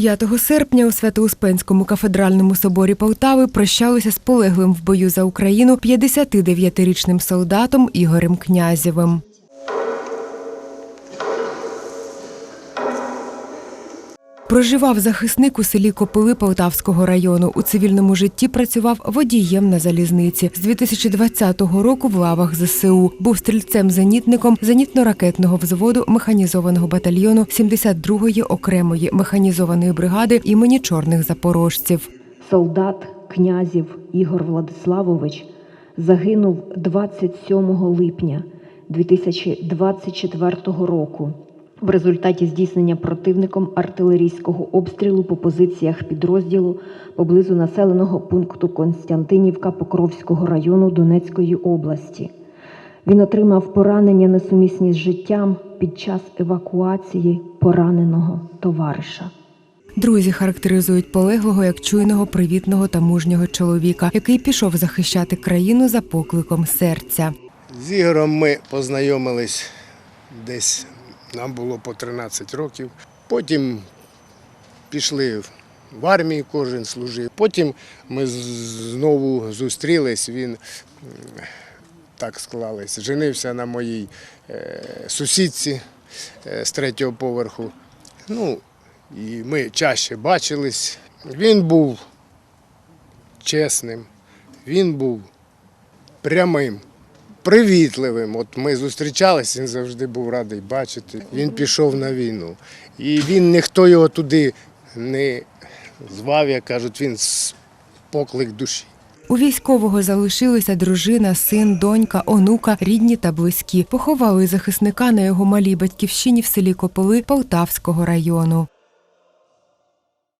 5 серпня у Свято-Успенському кафедральному соборі Полтави прощалися з полеглим в бою за Україну 59-річним солдатом Ігорем Князєвим. Проживав захисник у селі Копили Полтавського району. У цивільному житті працював водієм на залізниці. З 2020 року в лавах ЗСУ був стрільцем-зенітником зенітно-ракетного взводу механізованого батальйону 72-ї окремої механізованої бригади імені чорних запорожців. Солдат князів Ігор Владиславович загинув 27 липня 2024 року в результаті здійснення противником артилерійського обстрілу по позиціях підрозділу поблизу населеного пункту Константинівка Покровського району Донецької області. Він отримав поранення несумісні з життям під час евакуації пораненого товариша. Друзі характеризують полеглого як чуйного, привітного та мужнього чоловіка, який пішов захищати країну за покликом серця. З Ігорем ми познайомились десь, нам було по 13 років. Потім пішли в армії, кожен служив. Потім ми знову зустрілись, він так склались, женився на моїй е, сусідці е, з третього поверху. Ну, і ми чаще бачились. Він був чесним, він був прямим, привітливим. От ми зустрічалися, він завжди був радий бачити. Він пішов на війну. І він ніхто його туди не звав, як кажуть, він з поклик душі. У військового залишилися дружина, син, донька, онука, рідні та близькі. Поховали захисника на його малій батьківщині в селі Копили Полтавського району.